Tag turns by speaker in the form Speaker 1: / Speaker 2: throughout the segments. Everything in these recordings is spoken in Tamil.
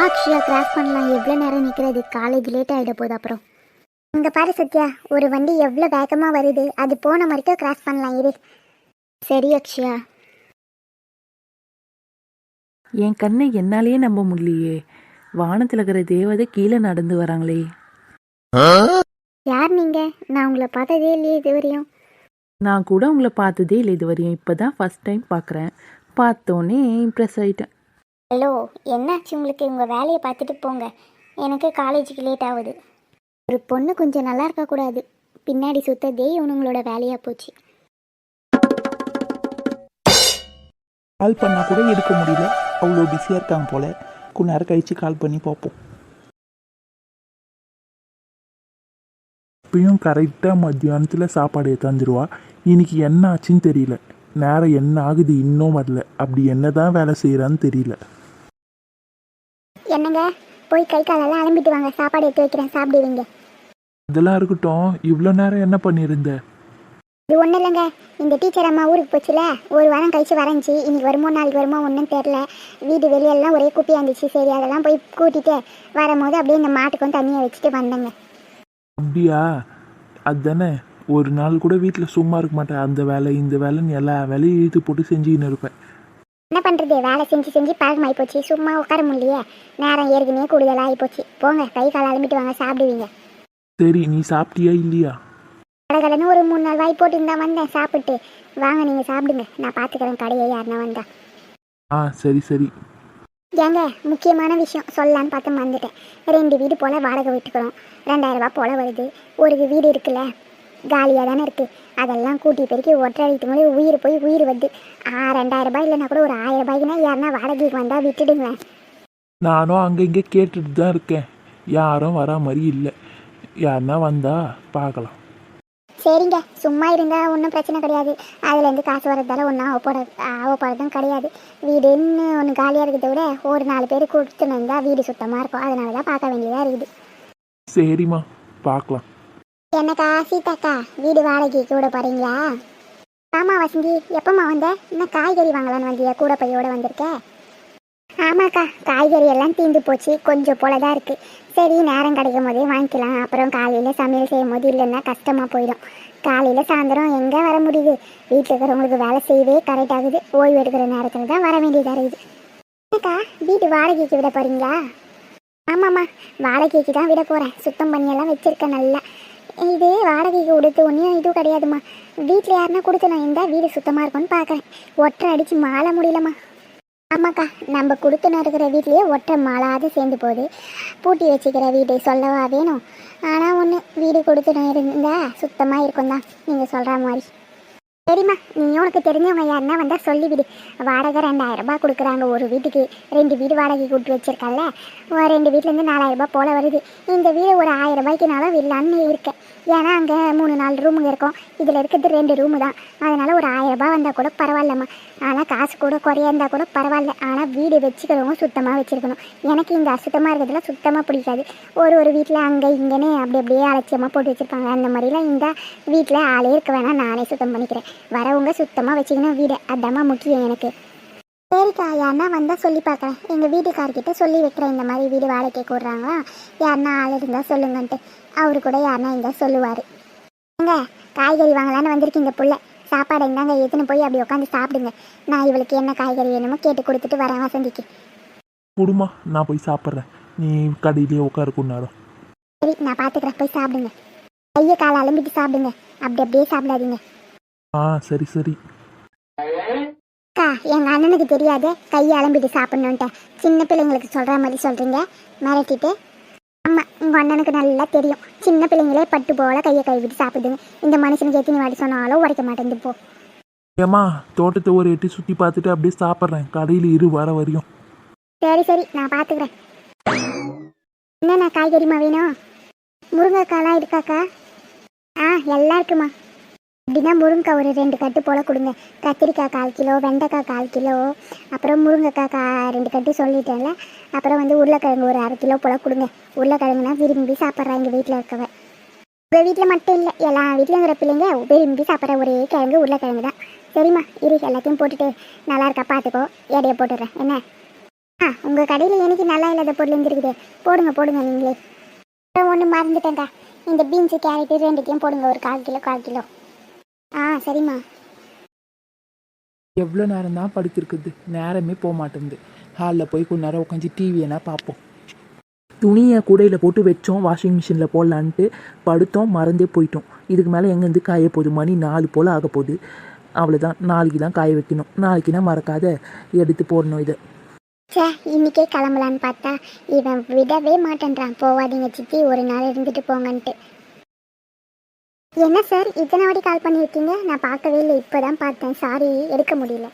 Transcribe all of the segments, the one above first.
Speaker 1: அக்ஷயா கிராஸ் பண்ணலாம் எவ்வளோ நேரம் நிற்கிறது காலேஜ் லேட் ஆகிட போகுது அப்புறம். இங்கே பாரு சத்யா ஒரு வண்டி எவ்வளோ வேகமாக வருது? அது போன வரைக்கும் கிராஸ் பண்ணலாம் இரு சரி அக்ஷயா.
Speaker 2: என் கண்ணை என்னாலேயே நம்ப முடியலையே. வானத்தில் இருக்கிற தேவதை கீழே நடந்து வராங்களே.
Speaker 1: யார் நீங்கள் நான் உங்களை பார்த்ததே இல்லையே இது வரையும்
Speaker 2: நான் கூட உங்களை பார்த்ததே இல்லை இது வரையும் இப்போ தான் ஃபஸ்ட் டைம் பார்க்குறேன். பார்த்தோன்னே இம்ப்ரெஸ் ஆயிட்டேன்.
Speaker 1: ஹலோ என்னாச்சு உங்களுக்கு? உங்கள் வேலையை பார்த்துட்டு போங்க. எனக்கு காலேஜுக்கு லேட் ஆகுது. ஒரு பொண்ணு கொஞ்சம் நல்லா இருக்கக்கூடாது பின்னாடி சுத்ததே இவனுங்களோட வேலையாக போச்சு.
Speaker 3: கால் பண்ணால் கூட எடுக்க முடியல. அவ்வளோ பிஸியாக இருக்காங்க போல. கொஞ்ச நேரம் கழித்து கால் பண்ணி பார்ப்போம். இப்பயும் கரெக்டாக மத்தியானத்தில் சாப்பாடு தந்துடுவா இன்னைக்கு என்ன ஆச்சுன்னு தெரியல. நேரம் என்ன ஆகுது இன்னும் வரல. அப்படி என்ன தான் வேலை செய்கிறான்னு தெரியல.
Speaker 1: என்னங்க? போய் கை காலெல்லாம் அலம்பிட்டு வாங்க. சாப்பாடு எடுத்து வைக்கிறேன். சாப்பிடுவீங்க.
Speaker 3: இதெல்லாம் இருக்கட்டும். இவ்வளோ நேரம் என்ன பண்ணியிருந்த?
Speaker 1: இது ஒன்றும் இல்லைங்க. இந்த டீச்சர் அம்மா ஊருக்கு போச்சுல. ஒரு வாரம் கழிச்சு வரைஞ்சி இன்னைக்கு வருமோ நாளைக்கு வருமோ ஒன்றும் தெரில வீடு வெளியெல்லாம் ஒரே குப்பியாக இருந்துச்சு. சரி அதெல்லாம் போய் கூட்டிட்டு வரும்போது அப்படியே இந்த மாட்டுக்கும் தண்ணியை வச்சுட்டு வந்தேங்க.
Speaker 3: அப்படியா? அதுதானே ஒரு நாள் கூட வீட்டில் சும்மா இருக்க மாட்டேன். அந்த வேலை இந்த வேலைன்னு எல்லா வேலையும் இழுத்து போட்டு செஞ்சுக்கின்னு இருப்பேன்.
Speaker 1: என்ன பண்ணுறது வேலை செஞ்சு செஞ்சு பழகமாகி போச்சு. சும்மா உட்கார முடியலையே. நேரம் ஏற்கனவே கூடுதலாகி போச்சு. போங்க கை கால் அலம்பிட்டு வாங்க சாப்பிடுவீங்க.
Speaker 3: சரி நீ சாப்பிட்டியா இல்லையா?
Speaker 1: கடகடன்னு ஒரு மூணு நாள் வாய் போட்டு இருந்தா வந்தேன் சாப்பிட்டு. வாங்க நீங்கள் சாப்பிடுங்க. நான் பார்த்துக்கிறேன் கடையை யாருன்னா வந்தா.
Speaker 3: ஆ சரி சரி.
Speaker 1: ஏங்க முக்கியமான விஷயம். சொல்லலான்னு பார்த்து வந்துட்டேன் ரெண்டு வீடு போல் வாடகை விட்டுக்கிறோம். ரெண்டாயிரம் ரூபாய் போல் வருது. ஒரு வீடு இருக்குல்ல காலியாக தானே இருக்குது அதெல்லாம் கூட்டி பெருக்கி ஒற்றை அடித்து போது உயிர் போய் உயிர் வருது ஆ ரெண்டாயிரம் ரூபாய் இல்லைன்னா கூட ஒரு ஆயிரம் ரூபாய்க்குனா யாருன்னா வாடகைக்கு வந்தால் விட்டுடுங்க
Speaker 3: நானும் அங்கே இங்கே கேட்டுட்டு தான் இருக்கேன். யாரும் வரா மாதிரி இல்லை. யாருன்னா வந்தா பார்க்கலாம்.
Speaker 1: சரிங்க சும்மா இருந்தால் ஒன்றும் பிரச்சனை கிடையாது. அதுலேருந்து காசு வரதால ஒன்றும் ஆக போட ஆக போகிறதும் கிடையாது. வீடுன்னு ஒன்று காலியாக இருக்கிறத விட ஒரு நாலு பேர் கொடுத்துன்னு இருந்தால் வீடு சுத்தமாக இருக்கும். அதனால தான் பார்க்க வேண்டியதாக இருக்குது.
Speaker 3: சரிம்மா பார்க்கலாம்.
Speaker 1: என்னக்கா சீதாக்கா வீடு வாடகைக்கு கூட போறீங்களா? ஆமாம் வசந்தி எப்பம்மா வந்த? இன்னும் காய்கறி வாங்கலான்னு வந்தியா? கூட பையோட வந்திருக்க? ஆமாக்கா காய்கறி எல்லாம் தீந்து போச்சு. கொஞ்சம் போல தான் இருக்குது சரி நேரம் கிடைக்கும் போதே வாங்கிக்கலாம். அப்புறம் காலையில் சமையல் செய்யும் போது இல்லைன்னா கஷ்டமாக போயிடும். காலையில் சாயந்தரம் எங்கே வர முடியுது? வீட்டில் இருக்கிறவங்களுக்கு வேலை செய்யவே கரெக்ட் ஆகுது. ஓய்வு எடுக்கிற நேரத்தில் தான் வர வேண்டியதாக இருக்குது. என்னக்கா வீட்டு வாடகைக்கு விட போகிறீங்களா ஆமாம்மா வாடகைக்கு தான் விட போகிறேன் சுத்தம் பண்ணியெல்லாம் வச்சுருக்கேன் நல்லா. இது வாடகைக்கு கொடுத்து ஒன்றும் இதுவும் கிடையாதும்மா. வீட்டில் யாருன்னா கொடுத்து நான் இருந்தால் வீடு சுத்தமாக இருக்கும்னு பார்க்குறேன். ஒற்றை அடித்து மாள முடியலம்மா. ஆமாக்கா நம்ம கொடுத்துன்னு இருக்கிற வீட்லேயே ஒற்றை மாளாத சேர்ந்து போகுது. பூட்டி வச்சுக்கிற வீடு சொல்லவா வேணும்? ஆனால் ஒன்று வீடு கொடுத்துன்னு இருந்தால் சுத்தமாக இருக்கும் தான் நீங்கள் சொல்கிற மாதிரி. சரிம்மா நீ உனக்கு தெரிஞ்சவங்க யாருன்னா வந்தால் சொல்லிவிடு. வாடகை ரெண்டாயிரம் ரூபாய் கொடுக்குறாங்க. ஒரு வீட்டுக்கு ரெண்டு வீடு வாடகை கொடுத்து வச்சிருக்கல ரெண்டு வீட்டிலேருந்து நாலாயிரம் ரூபாய் போல வருது. இந்த வீடு ஒரு ஆயிரம் ரூபாய்க்குனாலும் விடலான்னு இருக்கேன். ஏன்னா அங்கே மூணு நாலு ரூமுங்க இருக்கும். இதில் இருக்கிறது ரெண்டு ரூமு தான். அதனால் ஒரு ஆயிரம் ரூபாய் வந்தால் கூட பரவாயில்லம்மா. ஆனால் காசு கூட குறையா இருந்தால் கூட பரவாயில்ல. ஆனால் வீடு வச்சுக்கிறவங்க சுத்தமாக வச்சுருக்கணும். எனக்கு இங்கே அசுத்தமாக இருக்கிறதுல சுத்தமாக பிடிக்காது. ஒரு ஒரு வீட்டில் அங்கே இங்கேன்னு அப்படி அப்படியே அலட்சியமாக போட்டு வச்சுருப்பாங்க. அந்த மாதிரிலாம் இந்த வீட்டில் ஆளே இருக்க வேணாம். நானே சுத்தம் பண்ணிக்கிறேன். வரவங்க சுத்தமாக வச்சுக்கணும் வீடு. அதாம்மா முக்கியம் எனக்கு. சரிக்கா யாருன்னா வந்தால் சொல்லி பார்க்குறேன் எங்கள் வீட்டுக்கார்கிட்ட சொல்லி வைக்கிறேன். இந்த மாதிரி வீடு வாடகை கூடுறாங்களா யாருன்னா ஆள் இருந்தால் சொல்லுங்கன்ட்டு. அவரு கூட யாருன்னா இருந்தால் சொல்லுவார். ஏங்க காய்கறி வாங்கலான்னு வந்திருக்கீங்க புள்ள சாப்பாடு இருந்தாங்க எடுத்துன்னு போய் அப்படி உட்காந்து சாப்பிடுங்க. நான் இவளுக்கு என்ன காய்கறி வேணுமோ கேட்டு கொடுத்துட்டு வரேன் வசந்திக்கு.
Speaker 3: குடுமா நான் போய் சாப்பிட்றேன். நீ கடையிலேயே உட்காரு கொஞ்ச நேரம்
Speaker 1: சரி நான் பார்த்துக்கிறேன் போய் சாப்பிடுங்க. கையை காலை அலம்பிட்டு சாப்பிடுங்க. அப்படி அப்படியே சாப்பிடாதீங்க.
Speaker 3: ஆ சரி சரி.
Speaker 1: அக்கா எங்க அண்ணனுக்கு தெரியாது கையை அலம்பிட்டு சாப்பிடணுன்ட்டு சின்ன பிள்ளைங்களுக்கு சொல்ற மாதிரி சொல்றீங்க மிரட்டிட்டு. ஆமா உங்க அண்ணனுக்கு நல்லா தெரியும். சின்ன பிள்ளைங்களே பட்டு போல கையை கழுவிட்டு சாப்பிடுங்க இந்த மனுஷனுக்கு எத்தனை வாட்டி சொன்னாலும் உடைக்க மாட்டேங்குது போ.
Speaker 3: ஏம்மா தோட்டத்தை ஒரு எட்டி சுற்றி பார்த்துட்டு அப்படியே சாப்பிட்றேன். கடையில் இரு வர வரையும்.
Speaker 1: சரி சரி நான் பார்த்துக்கிறேன். என்னண்ணா காய்கறிமா வேணும்? முருங்கைக்காலாம் இருக்காக்கா ஆ எல்லாம் இருக்குமா? அப்படின்னா முருங்கைக்காய் ஒரு ரெண்டு கட்டு போல் கொடுங்க. கத்திரிக்காய் கால் கிலோ வெண்டைக்காய் கால் கிலோ அப்புறம் முருங்கைக்காய் கா ரெண்டு கட்டு சொல்லிட்டேன்ல. அப்புறம் வந்து உருளைக்கிழங்கு ஒரு அரை கிலோ போல் கொடுங்க. உருளைக்கிழங்குனா விரும்பி சாப்பிட்றேன் எங்கள் வீட்டில் இருக்கவ உங்கள் வீட்டில் மட்டும் இல்லை எல்லா வீட்லையும் இருக்கிற பிள்ளைங்க விரும்பி சாப்பிட்ற ஒரே கிழங்கு உருளைக்கிழங்கு தான். சரிம்மா இரு எல்லாத்தையும் போட்டுட்டு நல்லா இருக்கா பார்த்துக்கோ எடையை போட்டுடுறேன். என்ன? ஆ உங்கள் கடையில் எனக்கு நல்லா இல்லாத பொருள் இருந்துருக்குது? போடுங்க போடுங்க நீங்களே. அப்புறம் ஒன்று மறந்துட்டேங்க்கா இந்த பீன்ஸு கேரட்டு ரெண்டுத்தையும் போடுங்க. ஒரு கால் கிலோ கால் கிலோ. ஆ சரிம்மா.
Speaker 2: எவ்வளோ நேரம் தான் படுத்திருக்குது? நேரமே போக மாட்டேங்குது. ஹாலில் போய் கொஞ்ச நேரம் உட்காந்து டிவியனா பார்ப்போம். துணியை கூடையில் போட்டு வச்சோம் வாஷிங் மிஷினில் போடலான்ட்டு படுத்தோம் மறந்தே போயிட்டோம். இதுக்கு மேலே எங்கேருந்து காய போகுது? மணி நாலு போல் ஆக போகுது. அவ்வளோதான் நாளைக்கு தான் காய வைக்கணும். நாளைக்குனா மறக்காத எடுத்து போடணும் இதை.
Speaker 1: சே இன்னைக்கே கிளம்பலான்னு பார்த்தா இவன் விடவே மாட்டேன்றான். போவாதீங்க சித்தி. ஒரு நாள் இருந்துட்டு போங்கன்ட்டு. என்ன சார் இத்தனை வாட்டி கால் பண்ணியிருக்கீங்க? நான் பார்க்கவே இல்லை. இப்போ தான் பார்த்தேன். சாரி எடுக்க முடியல.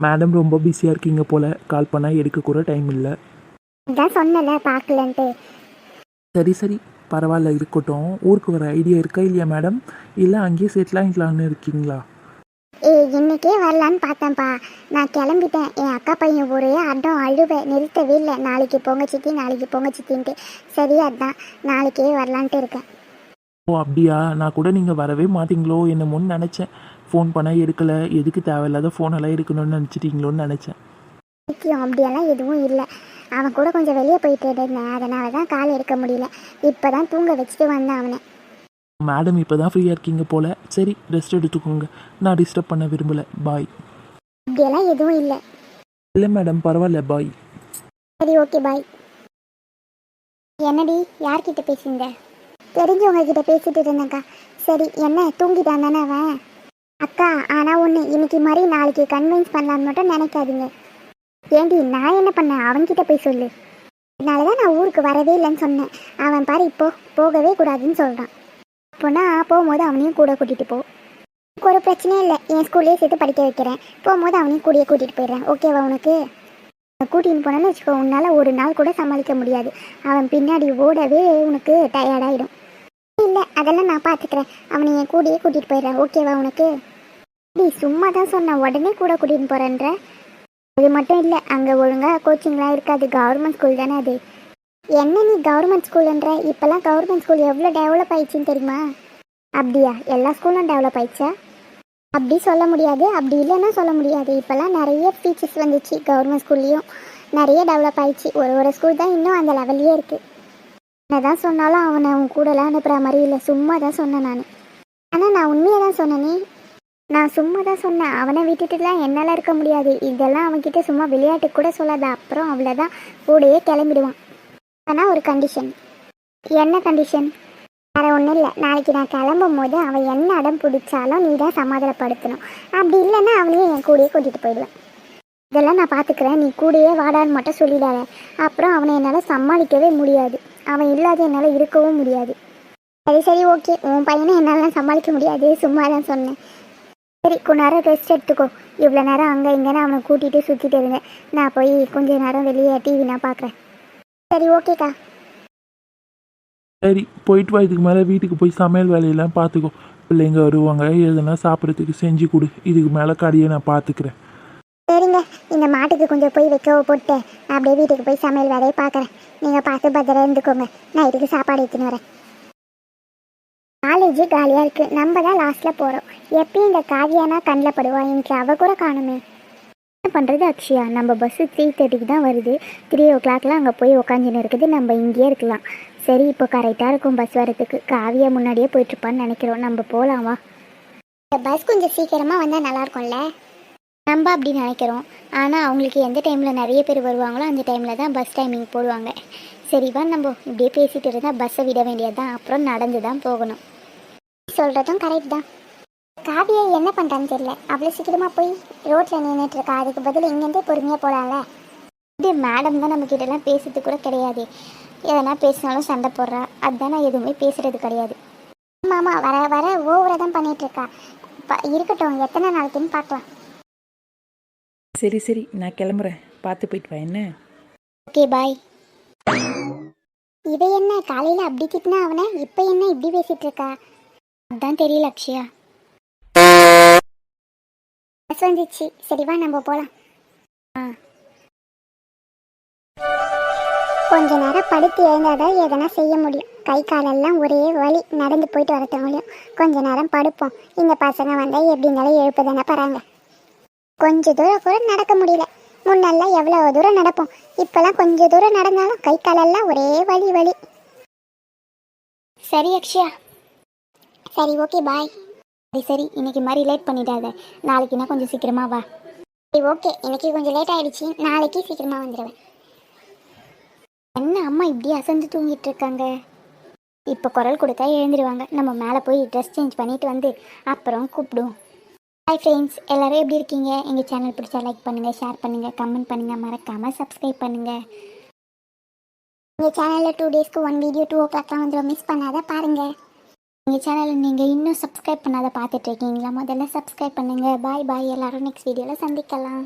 Speaker 3: மேடம் ரொம்ப பிஸியாக இருக்கீங்க போல். கால் பண்ணால் எடுக்க கூட டைம் இல்லை.
Speaker 1: அதான் சொன்னல பார்க்கலன்ட்டு.
Speaker 3: சரி சரி. பரவாயில்ல இருக்கட்டும். ஊருக்கு வர ஐடியா இருக்கா இல்லையா மேடம் இல்லை அங்கேயே செட்டில் ஆகிக்கலான்னு இருக்கீங்களா?
Speaker 1: ஏ இன்னைக்கே வரலான்னு பார்த்தேன்ப்பா. நான் கிளம்பிட்டேன். என் அக்கா பையன் ஒரே அடம் அழுவை நிறுத்தவே இல்லை. நாளைக்கு போங்க சித்தி நாளைக்கு போங்க சித்தின்ட்டு. சரி அதான். நாளைக்கே வரலான்ட்டு இருக்கேன்.
Speaker 3: ஓ அப்படியா? நான் கூட நீங்கள் வரவே மாட்டீங்களோ என்னமோன்னு நினச்சேன். ஃபோன் பண்ணால் எடுக்கலை. எதுக்கு தேவையில்லாத ஃபோனெல்லாம் எடுக்கணும்னு நினச்சிட்டீங்களோன்னு நினச்சேன்.
Speaker 1: முக்கியம் அப்படியெல்லாம் எதுவும் இல்லை. அவன் கூட கொஞ்சம் வெளியே போயிட்டு இருந்தேன். அதனால தான் கால் எடுக்க முடியல. இப்போ தான் தூங்க வச்சுட்டு வந்தேன் அவனை.
Speaker 3: மேடம் இப்போ தான் ஃப்ரீயாக இருக்கீங்க போல். சரி ரெஸ்ட் எடுத்துக்கோங்க. நான் டிஸ்டர்ப் பண்ண விரும்பலை. பாய்
Speaker 1: அப்படியெல்லாம் எதுவும் இல்லை.
Speaker 3: இல்லை மேடம் பரவாயில்ல. பாய்
Speaker 1: சரி ஓகே பாய் என்னடி? யார்கிட்ட பேசுங்க தெரிஞ்சவங்க கிட்ட பேசிட்டு இருந்தேங்க்கா சரி என்ன தூங்கிட்டான் தானே அவன்? அக்கா ஆனால் ஒன்று இன்னைக்கு மாதிரி நாளைக்கு கன்வின்ஸ் பண்ணலான்னு மட்டும் நினைக்காதீங்க. ஏண்டி நான் என்ன பண்ணேன்? அவன்கிட்ட போய் சொல்லு. அதனால தான் நான் ஊருக்கு வரவே இல்லைன்னு சொன்னேன். அவன் பாரு இப்போ போகவே கூடாதுன்னு சொல்கிறான் அப்போனா போகும்போது அவனையும் கூட கூட்டிகிட்டு போ. ஒரு பிரச்சனையும் இல்லை. என் ஸ்கூல்லேயே சேர்த்து படிக்க வைக்கிறேன். போகும்போது அவனையும் கூடயே கூட்டிகிட்டு போயிடுறேன். ஓகேவா உனக்கு? கூட்டின்னு போனேன்னு வச்சுக்கோ உன்னால் ஒரு நாள் கூட சமாளிக்க முடியாது. அவன் பின்னாடி ஓடவே உனக்கு டயர்டாயிடும் இல்லை அதெல்லாம் நான் பார்த்துக்கிறேன் அவனை என் கூடயே கூட்டிகிட்டு போயிடுறேன். ஓகேவா உனக்கு? நீ சும்மா தான் சொன்னேன் உடனே கூட கூட்டிகிட்டு போகிறேன்ற அது மட்டும் இல்லை அங்கே ஒழுங்காக கோச்சிங்லாம் இருக்காது. கவர்மெண்ட் ஸ்கூல் தானே அது. என்ன நீ கவர்மெண்ட் ஸ்கூலுன்ற இப்போல்லாம் கவர்மெண்ட் ஸ்கூல் எவ்வளோ டெவலப் ஆயிடுச்சுன்னு தெரியுமா? அப்படியா? எல்லா ஸ்கூலும் டெவலப் ஆயிடுச்சா? அப்படி சொல்ல முடியாது. அப்படி இல்லைன்னா சொல்ல முடியாது. இப்போல்லாம் நிறைய ஃபீச்சர்ஸ் வந்துச்சு கவர்மெண்ட் ஸ்கூல்லையும் நிறைய டெவலப் ஆயிடுச்சு. ஒரு ஒரு ஸ்கூல் தான் இன்னும் அந்த லெவல்லையே இருக்குது என்னதான் சொன்னாலும் அவனை அவன் கூடலாம் அனுப்புகிற மாதிரி இல்லை. சும்மா தான் சொன்னேன் நான். ஆனால் நான் உண்மையை தான் சொன்னேனே. நான் சும்மா தான் சொன்னேன். அவனை விட்டுட்டுலாம் என்னால் இருக்க முடியாது. இதெல்லாம் அவன்கிட்ட சும்மா விளையாட்டு கூட சொல்லாத. அப்புறம் அவ்வளோதான் கூடயே கிளம்பிடுவான். ஆனால் ஒரு கண்டிஷன் என்ன கண்டிஷன் வேற ஒன்றும் இல்லை. நாளைக்கு நான் கிளம்பும் போது அவன் என்ன அடம் பிடிச்சாலும் நீ தான் சமாதானப்படுத்தணும். அப்படி இல்லைன்னா அவனையே என் கூடயே கூட்டிகிட்டு போயிடுவேன். இதெல்லாம் நான் பார்த்துக்கிறேன் நீ கூடயே வாடான்னு மட்டும் சொல்லிடாத. அப்புறம் அவனை என்னால் சமாளிக்கவே முடியாது. அவன் இல்லாத என்னால் இருக்கவும் முடியாது. சரி சரி ஓகே. உன் பையனை என்னாலாம் சமாளிக்க முடியாது. சும்மா தான் சொன்னேன். சரி கொஞ்ச நேரம் ரெஸ்ட் எடுத்துக்கோ. இவ்வளோ நேரம் அங்கே இங்கேன்னு அவனை கூட்டிகிட்டு சுற்றிட்டு இருந்தேன். நான் போய் கொஞ்ச நேரம் வெளியே டிவி நான் பார்க்குறேன். சரி ஓகேக்கா.
Speaker 3: சரி போயிட்டு வா. இதுக்கு மேலே வீட்டுக்கு போய் சமையல் வேலையெல்லாம் பார்த்துக்கோ. பிள்ளைங்க வருவாங்க. எதுனா சாப்பிட்றதுக்கு செஞ்சு கொடு. இதுக்கு மேலே கடையை நான் பார்த்துக்கிறேன்.
Speaker 1: சரிங்க. இந்த மாட்டுக்கு கொஞ்சம் போய் வைக்க போட்டு நான் அப்படியே வீட்டுக்கு போய் சமையல் வேலையை பார்க்குறேன். நீங்கள் பார்த்து பத்திரம் இருந்துக்கோங்க. நைட்டுக்கு சாப்பாடு எடுத்துன்னு வரேன். காலேஜ் காலியாக இருக்குது நம்ம தான் லாஸ்ட்டில் போகிறோம் எப்பயும் இந்த காவியானா கண்ணில் படுவா. இன்னைக்கு அவள் கூட காணுமே. என்ன பண்ணுறது அக்ஷயா? நம்ம பஸ்ஸு த்ரீ தேர்ட்டிக்கு தான் வருது. த்ரீ ஓ கிளாக்லாம் அங்கே போய் உக்காந்துன்னு இருக்குது. நம்ம இங்கேயே இருக்கலாம். சரி இப்போ கரெக்டாக இருக்கும் பஸ் வரதுக்கு காவியா முன்னாடியே போயிட்டுருப்பான்னு நினைக்கிறோம். நம்ம போகலாம் வா பஸ் கொஞ்சம் சீக்கிரமாக வந்தால் நல்லாயிருக்கும்ல நம்ம அப்படி நினைக்கிறோம். ஆனால் அவங்களுக்கு எந்த டைமில் நிறைய பேர் வருவாங்களோ அந்த டைமில் தான் பஸ் டைமிங் போடுவாங்க. சரிவா நம்ம இப்படியே பேசிகிட்டு இருந்தால் பஸ்ஸை விட வேண்டியது தான் அப்புறம் நடந்து தான் போகணும். சொல்கிறதும் கரெக்ட் தான். காவியை என்ன பண்ணுறான்னு தெரியல. அவ்வளோ சீக்கிரமாக போய் ரோட்டில் நின்றுட்டு இருக்கா? அதுக்கு பதில் இங்கேருந்தே பொறுமையாக போகலாம்ல இது மேடம் தான் நம்ம கிட்டலாம் பேசுறது கூட கிடையாது. எதனா பேசினாலும் சண்டை போடுறா. அதுதான் நான் எதுவுமே பேசுறது கிடையாது. ஆமாம் வர வர ஓவராக தான் பண்ணிகிட்ருக்கா இருக்கா. ப- இருக்கட்டும். எத்தனை நாளைக்குன்னு பார்க்கலாம்.
Speaker 2: சரி சரி. நான் கிளம்புறேன். பார்த்து போயிட்டு வா என்ன?
Speaker 1: Okay bye. இதை என்ன காலையில் அப்படி திட்டினா அவனை? இப்போ என்ன இப்படி பேசிட்டு இருக்கா? அதான் தெரியல அக்ஷயா. பஸ் வந்துச்சு. சரிவா நம்ம போகலாம் ஆ. கொஞ்ச நேரம் படுத்து எழுந்தாதான் எதனா செய்ய முடியும். கை காலெல்லாம் ஒரே வழி நடந்து போயிட்டு வரத்த கொஞ்ச நேரம் படுப்போம். இந்த பசங்க வந்தால் எப்படி இருந்தாலும் எழுப்பதானே பராங்க கொஞ்ச தூரம் கூட நடக்க முடியல. முன்னெல்லாம் எவ்வளோ தூரம் நடப்போம்? இப்போல்லாம் கொஞ்சம் தூரம் நடந்தாலும் கை காலெல்லாம் ஒரே வலி வலி. சரி அக்ஷயா. சரி ஓகே பாய். சரி சரி. இன்னைக்கு மாதிரி லேட் பண்ணிடாத. நாளைக்குனா கொஞ்சம் சீக்கிரமா வா. சரி ஓகே. இன்னைக்கு கொஞ்சம் லேட் ஆயிடுச்சு. நாளைக்கு சீக்கிரமா வந்துடுவேன் என்ன அம்மா இப்படி அசந்து தூங்கிட்டு இருக்காங்க? இப்போ குரல் கொடுத்தா எழுந்துருவாங்க. நம்ம மேலே போய் ட்ரெஸ் சேஞ்ச் பண்ணிட்டு வந்து அப்புறம் கூப்பிடுவோம். ஹாய் ஃப்ரெண்ட்ஸ் எல்லோரும் எப்படி இருக்கீங்க? எங்கள் சேனல் பிடிச்சா லைக் பண்ணுங்கள் ஷேர் பண்ணுங்கள் கமெண்ட் பண்ணுங்கள் மறக்காமல் சப்ஸ்கிரைப் பண்ணுங்கள் எங்கள் சேனலில் டூ டேஸ்க்கு ஒன் வீடியோ டூ ஓ கிளாக்லாம் வந்துடும் மிஸ் பண்ணாத பாருங்கள் எங்கள் சேனலில் நீங்கள் இன்னும் சப்ஸ்கிரைப் பண்ணாத பார்த்துட்ருக்கீங்களா முதல்ல சப்ஸ்கிரைப் பண்ணுங்கள் பாய் பாய் எல்லோரும் நெக்ஸ்ட் வீடியோவில் சந்திக்கலாம்.